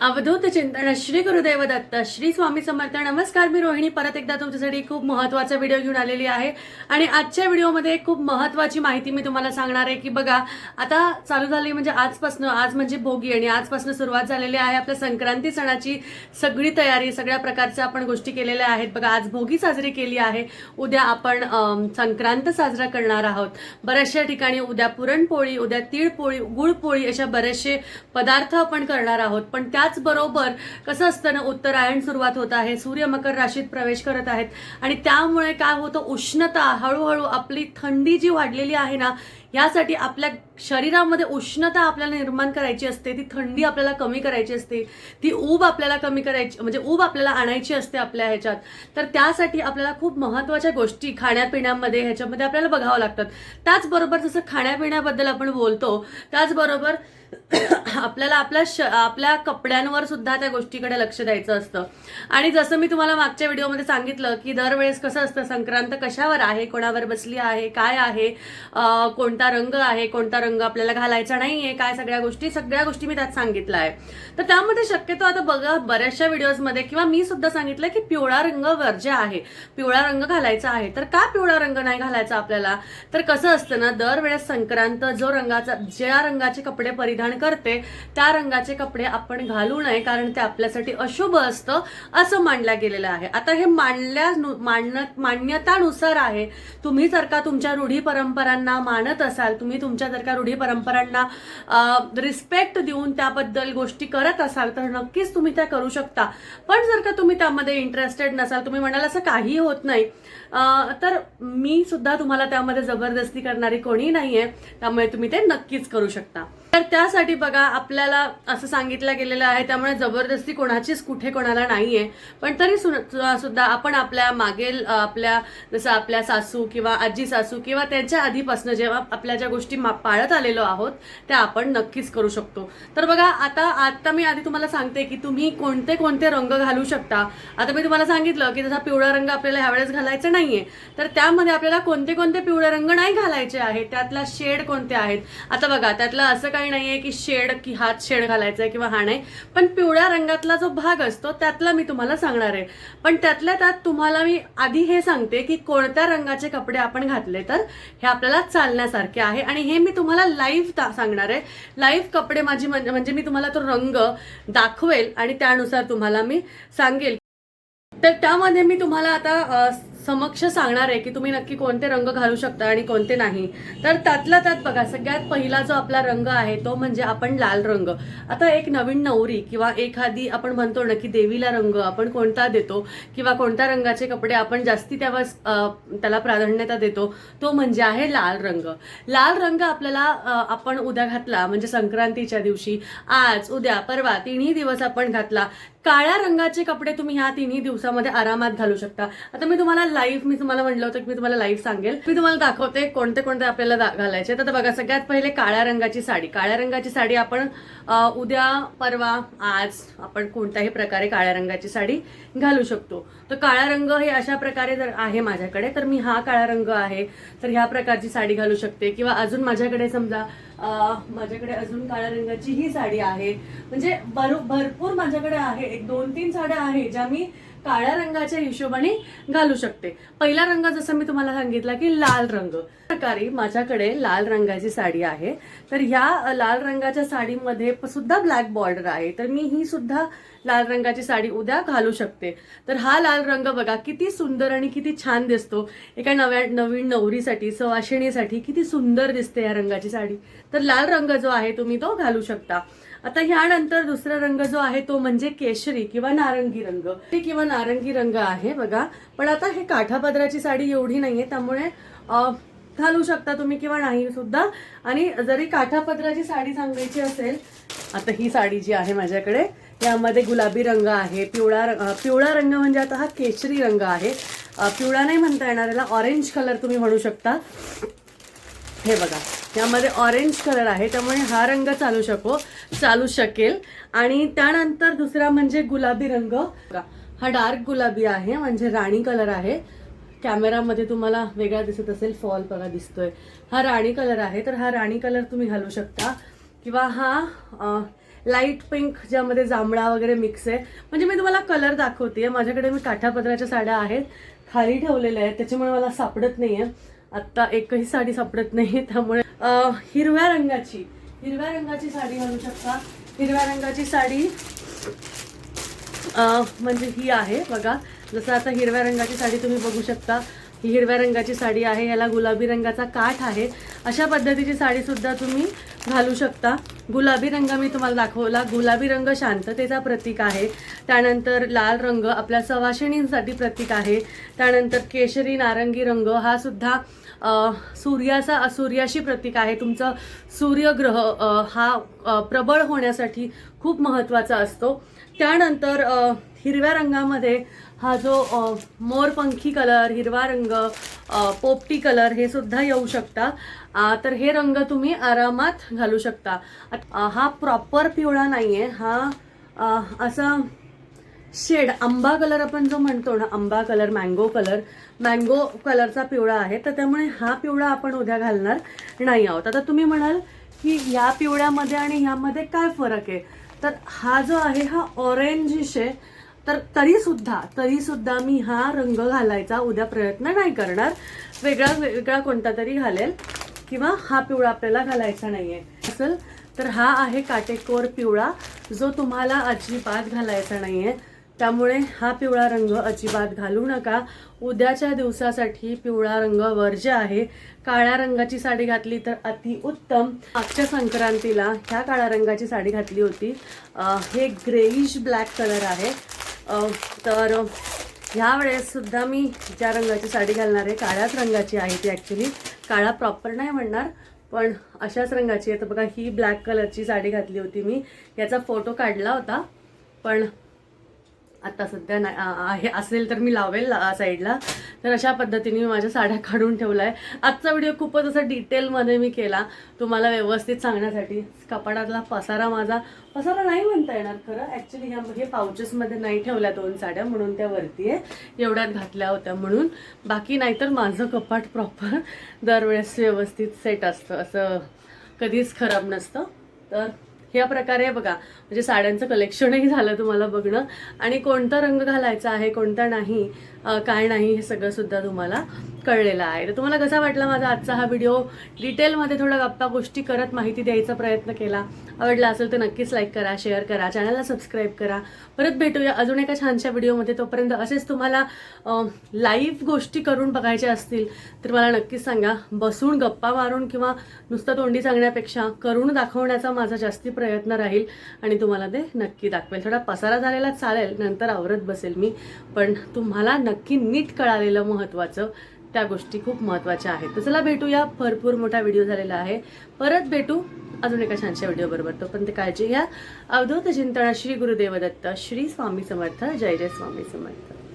अवधूत चिंतन. श्री गुरुदेव दत्त श्री स्वामी समर्थ. नमस्कार मी रोहिणी. परत एकदा तुमच्यासाठी खूप महत्त्वाचा व्हिडिओ घेऊन आलेली आहे. आणि आजच्या व्हिडिओमध्ये खूप महत्वाची माहिती मी तुम्हाला सांगणार आहे की बघा आता चालू झाली म्हणजे आजपासून आज म्हणजे भोगी आणि आजपासून सुरुवात झालेली आहे आपल्या संक्रांती सणाची सगळी तयारी सगळ्या प्रकारच्या आपण गोष्टी केलेल्या आहेत. बघा आज भोगी साजरी केली आहे. उद्या आपण संक्रांत साजरा करणार आहोत. बऱ्याचशा ठिकाणी उद्या पुरणपोळी उद्या तिळपोळी गुळपोळी अशा बरेचसे पदार्थ आपण करणार आहोत. पण त्याचबरोबर कसं असतं ना उत्तरायण सुरुवात होत आहे सूर्य मकर राशीत प्रवेश करत आहेत. आणि त्यामुळे काय होतं उष्णता हळूहळू आपली थंडी जी वाढलेली आहे ना यासाठी आपल्या शरीरामध्ये उष्णता आपल्याला निर्माण करायची असते ती थंडी आपल्याला कमी करायची असते ती ऊब आपल्याला कमी करायची म्हणजे ऊब आपल्याला आणायची असते आपल्या ह्याच्यात. तर त्यासाठी आपल्याला खूप महत्त्वाच्या गोष्टी खाण्यापिण्यामध्ये ह्याच्यामध्ये आपल्याला बघावं लागतात. त्याचबरोबर जसं खाण्यापिण्याबद्दल आपण बोलतो त्याचबरोबर आपल्याला आपल्या श आपल्या कपड्यांवर सुद्धा त्या गोष्टीकडे लक्ष द्यायचं असतं. आणि जसं मी तुम्हाला मागच्या व्हिडिओमध्ये सांगितलं की दरवेळेस कसं असतं संक्रांत कशावर आहे कोणावर बसली आहे काय आहे कोणता रंग आहे कोणता रंग आपल्याला घालायचा नाही आहे काय सगळ्या गोष्टी सगळ्या गोष्टी मी त्यात सांगितलं आहे. तर त्यामध्ये शक्यतो आता बघा बऱ्याचशा व्हिडिओजमध्ये किंवा मी सुद्धा सांगितलं की पिवळा रंग वर्ज्य आहे. पिवळा रंग घालायचा आहे. तर का पिवळा रंग नाही घालायचा आपल्याला? तर कसं असतं ना दरवेळेस संक्रांत जो रंगाचा ज्या रंगाचे कपडे परिधान करते त्या रंगाचे कपडे आपण घालू नये कारण ते आपल्यासाठी अशुभ असतं असं मांडलं गेलेलं आहे. आता हे मांडल्या मांडण मान्यतानुसार आहे. तुम्ही जर का तुमच्या रूढी परंपरांना मानत असाल तुम्ही तुमच्या जर का रूढी परंपरांना रिस्पेक्ट देऊन त्याबद्दल गोष्टी करत असाल तर नक्कीच तुम्ही त्या करू शकता. पण जर का तुम्ही त्यामध्ये इंटरेस्टेड नसाल तुम्ही म्हणाल असं काही होत नाही तर मी सुद्धा तुम्हाला त्यामध्ये जबरदस्ती करणारी कोणी नाहीये त्यामुळे तुम्ही ते नक्कीच करू शकता. तर त्यासाठी बघा आपल्याला असं सांगितलं गेलेलं आहे त्यामुळे जबरदस्ती कोणाचीच कुठे कोणाला नाही आहे पण तरी सुद्धा आपण आपल्या मागील आपल्या जसं आपल्या सासू किंवा आजी सासू किंवा त्यांच्या आधीपासून जेव्हा आपल्या ज्या गोष्टी मा- पाळत आलेलो आहोत त्या आपण नक्कीच करू शकतो. तर बघा आता आता मी आधी तुम्हाला सांगते की तुम्ही कोणते कोणते रंग घालू शकता. आता मी तुम्हाला सांगितलं की जसा पिवळा रंग आपल्याला ह्यावेळेस घालायचा नाही आहे तर त्यामध्ये आपल्याला कोणते कोणते पिवळे रंग नाही घालायचे आहेत? त्यातला शेड कोणते आहेत? आता बघा त्यातलं असं काही नाहीये की शेड की हात शेड घालायचा आहे किंवा हा नाही. पण पिवळ्या रंगातला जो भाग असतो त्यातला मी तुम्हाला सांगणार आहे. पण त्यातल्या त्यात तुम्हाला मी आधी हे सांगते की कोणत्या रंगाचे कपडे आपण घातले तर हे आपल्याला चालण्यासारखे आहे. आणि हे मी तुम्हाला लाईव्ह सांगणार आहे. लाईव्ह कपडे माझी म्हणजे मी तुम्हाला तो रंग दाखवेल आणि त्यानुसार तुम्हाला मी सांगेल. तर त्यामध्ये मी तुम्हाला आता समक्ष सांगणार आहे की तुम्ही नक्की कोणते रंग घालू शकता आणि कोणते नाही. तर त्यातला त्यात बघा सगळ्यात पहिला जो आपला रंग आहे तो म्हणजे आपण लाल रंग. आता एक नवीन नवरी किंवा एखादी आपण म्हणतो ना की देवीला रंग आपण कोणता देतो किंवा कोणत्या रंगाचे कपडे आपण जास्ती त्यावर त्याला प्राधान्यता देतो तो म्हणजे आहे लाल रंग. लाल रंग आपल्याला आपण उद्या घातला म्हणजे संक्रांतीच्या दिवशी. आज उद्या परवा तिन्ही दिवस आपण घातला. काळ्या रंगाचे कपडे तुम्ही ह्या तिन्ही दिवसामध्ये आरामात घालू शकता. आता मी तुम्हाला लाईव्ह मी तुम्हाला म्हटलं होतं की मी तुम्हाला लाईव्ह सांगेल. मी तुम्हाला दाखवते कोणते कोणते आपल्याला घालायचे तर बघा सगळ्यात पहिले काळ्या रंगाची साडी. काळ्या रंगाची साडी आपण उद्या परवा आज आपण कोणत्याही प्रकारे काळ्या रंगाची साडी घालू शकतो. तर काळा रंग हे अशा प्रकारे जर आहे माझ्याकडे तर मी हा काळा रंग आहे. तर ह्या प्रकारची साडी घालू शकते. किंवा अजून माझ्याकडे समजा माझ्याकडे अजून काळ्या रंगाची ही साडी आहे. म्हणजे भरपूर माझ्याकडे आहे. एक दोन तीन साड्या आहे ज्या मी काळ्या रंगाच्या हिशोबाने घालू शकते. पहिला रंग जसं मी तुम्हाला सांगितला की लाल रंग. प्रकारे माझ्याकडे लाल रंगाची साडी आहे. तर ह्या लाल रंगाच्या साडीमध्ये सुद्धा ब्लॅक बॉर्डर आहे. तर मी ही सुद्धा लाल रंगाची साडी उद्या घालू शकते. तर हा लाल रंग बघा किती सुंदर आणि किती छान दिसतो. एका नव्या नवीन नवरीसाठी सवाशिणीसाठी किती सुंदर दिसते या रंगाची साडी. तर लाल रंग जो आहे तुम्ही तो घालू शकता. आता ह्यानंतर दुसरा रंग जो आहे तो म्हणजे केशरी किंवा नारंगी रंग. किंवा नारंगी रंग आहे बघा. पण आता हे काठापदराची साडी एवढी नाहीये त्यामुळे घालू शकता तुम्ही किंवा नाही सुद्धा. आणि जरी काठापदराची साडी सांगायची असेल आता ही साडी जी आहे माझ्याकडे यामध्ये गुलाबी रंग आहे पिवळा पिवळा रंग म्हणजे आता हा केशरी रंग आहे. पिवळा नाही म्हणता येणार याला ऑरेंज कलर तुम्ही म्हणू शकता. हे बघा यामध्ये ऑरेंज कलर आहे त्यामुळे हा रंग चालू शको चालू शकेल. आणि त्यानंतर दुसरा म्हणजे गुलाबी रंग. हा डार्क गुलाबी आहे म्हणजे राणी कलर आहे. कॅमेरामध्ये तुम्हाला वेगळा दिसत असेल फॉल बघा दिसतोय. हा राणी कलर आहे तर हा राणी कलर तुम्ही घालू शकता. किंवा हा लाइट पिंक ज्यामध्ये जांभळा वगैरे मिक्स आहे. म्हणजे मी तुम्हाला कलर दाखवते माझ्याकडे मी काठापदराच्या साड्या आहेत खाली ठेवलेल्या आहेत त्याच्यामुळे मला सापडत नाहीये. आत्ता एकही साडी सापडत नाही त्यामुळे हिरव्या रंगाची हिरव्या रंगाची साडी घालू शकता. हिरव्या रंगाची साडी म्हणजे ही आहे बघा. जसं आता हिरव्या रंगाची साडी तुम्ही बघू शकता. ही हिरव्या रंगाची साडी आहे याला गुलाबी रंगाचा काठ आहे. अशा पद्धतीची साडीसुद्धा तुम्ही घालू शकता. गुलाबी रंग मी तुम्हाला दाखवला. गुलाबी रंग शांततेचा प्रतीक आहे. त्यानंतर लाल रंग आपल्या सवाशिणींसाठी प्रतीक आहे. त्यानंतर केशरी नारंगी रंग हा सुद्धा सूर्याचा सूर्याशी प्रतीक आहे. तुमचं सूर्यग्रह हा प्रबळ होण्यासाठी खूप महत्त्वाचा असतो. त्यानंतर हिरव्या रंगामध्ये हा जो मोरपंखी कलर हिरवा रंग पोपटी कलर हे सुद्धा येऊ शकता. तर हे रंग तुम्ही आरामात घालू शकता. हा प्रॉपर पिवळा नाही आहे हा असा शेड आंबा कलर आपण जो म्हणतो ना आंबा कलर मँगो कलर मँगो कलरचा पिवळा आहे तर त्यामुळे हा पिवळा आपण उद्या घालणार नाही आहोत. आता तुम्ही म्हणाल की ह्या पिवळ्यामध्ये आणि ह्यामध्ये काय फरक आहे? तर हा जो आहे हा ऑरेंजिश आहे. तर तरीसुद्धा तरीसुद्धा मी हा रंग घालायचा उद्या प्रयत्न नाही करणार. वेगळा वेगळा कोणता तरी घालेल किंवा हा पिवळा आपल्याला घालायचा नाही आहे असेल तर हा आहे काटेकोर पिवळा जो तुम्हाला अजिबात घालायचा नाही आहे त्यामुळे हा पिवळा रंग अजिबात घालू नका. उद्याच्या दिवसासाठी पिवळा रंग वर्ज्य आहे. काळ्या रंगाची साडी घातली तर अतिउत्तम मागच्या संक्रांतीला ह्या काळ्या रंगाची साडी घातली होती. हे ग्रेईश ब्लॅक कलर आहे. तर ह्या सुद्धा मी ज्या रंगाची साडी घालणार आहे काळ्याच रंगाची आहे ती ॲक्च्युली काळा प्रॉपर नाही म्हणणार पण अशाच रंगाची आहे. तर बघा ही ब्लॅक कलरची साडी घातली होती मी. याचा फोटो काढला होता. पण आता सध्या नाही आहे असेल तर मी लावेल साईडला. तर अशा पद्धतीने मी माझ्या साड्या काढून ठेवला आहे आजचा व्हिडिओ खूपच असं डिटेलमध्ये मी केला तुम्हाला व्यवस्थित सांगण्यासाठी. कपाटातला पसारा माझा पसारा नाही म्हणता येणार खरं. ॲक्च्युली ह्या हे पाउचेसमध्ये नाही ठेवल्या दोन साड्या म्हणून त्या वरती आहे. एवढ्यात घातल्या होत्या म्हणून. बाकी नाहीतर माझं कपाट प्रॉपर दरवेळेस व्यवस्थित सेट असतं. असं कधीच खराब नसतं. तर ह्या प्रकारे बघा म्हणजे साड्यांचं कलेक्शनही झालं तुम्हाला बघणं. आणि कोणता रंग घालायचा आहे कोणता नाही काय नाही हे सगळंसुद्धा तुम्हाला कळलेलं आहे. तर तुम्हाला कसा वाटला माझा आजचा हा व्हिडिओ डिटेलमध्ये थोडा गप्पा गोष्टी करत माहिती द्यायचा प्रयत्न केला. आवडला असेल तर नक्कीच लाईक करा शेअर करा चॅनलला सबस्क्राईब करा. परत भेटूया अजून एका छानशा व्हिडिओमध्ये तोपर्यंत असेच तुम्हाला लाईव्ह गोष्टी करून बघायच्या असतील तर मला नक्कीच सांगा. बसून गप्पा मारून किंवा नुसतं तोंडी सांगण्यापेक्षा करून दाखवण्याचा माझा जास्ती प्रयत्न राहील आणि तुम्हाला ते नक्की दाखवेल. थोडा पसारा झालेला चालेल नंतर आवरत बसेल मी. पण तुम्हाला नक्की नीट कळालेलं महत्त्वाचं त्या गोष्टी खूप महत्त्वाच्या आहेत. तर चला भेटूया. भरपूर मोठा व्हिडिओ झालेला आहे. परत भेटू. अजून एका छानशा व्हिडिओ बरोबर. ते काळजी घ्या. अवधूत चिंतना श्री गुरुदेव दत्त श्री स्वामी समर्थ. जय जय स्वामी समर्थ.